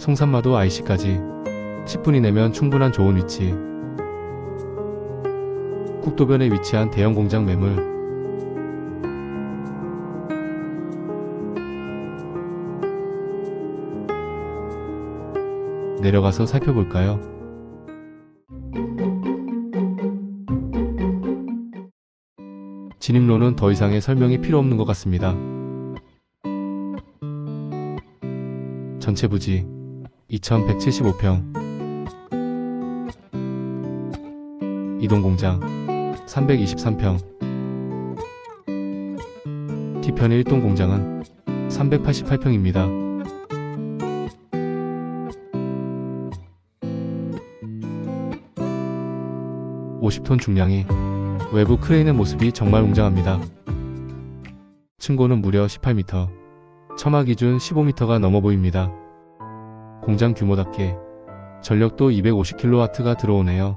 송산마도 IC까지 10분이 내면 충분한 좋은 위치. 국도변에 위치한 대형 공장 매물. 내려가서 살펴볼까요? 진입로는 더 이상의 설명이 필요 없는 것 같습니다. 전체 부지 2175평 이동 공장 323평 뒤편의 1동 공장은 388평입니다. (50톤) 중량이 외부 크레인의 모습이 정말 웅장합니다. 층고는 무려 18m, 처마 기준 15m가 넘어 보입니다. 공장 규모답게 전력도 250kW가 들어오네요.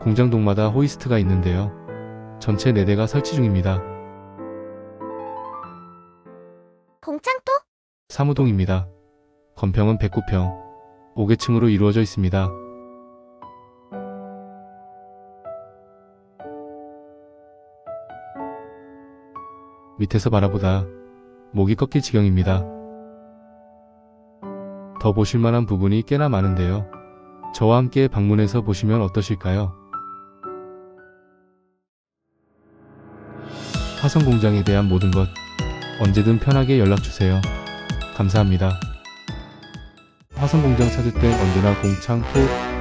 공장 동마다 호이스트가 있는데요. 전체 4대가 설치 중입니다. 공창도? 사무동입니다. 건평은 109평, 5개층으로 이루어져 있습니다. 밑에서 바라보다 목이 꺾일 지경입니다. 더 보실만한 부분이 꽤나 많은데요. 저와 함께 방문해서 보시면 어떠실까요? 화성 공장에 대한 모든 것 언제든 편하게 연락주세요. 감사합니다. 화성 공장 찾을 땐 언제나 공창 톡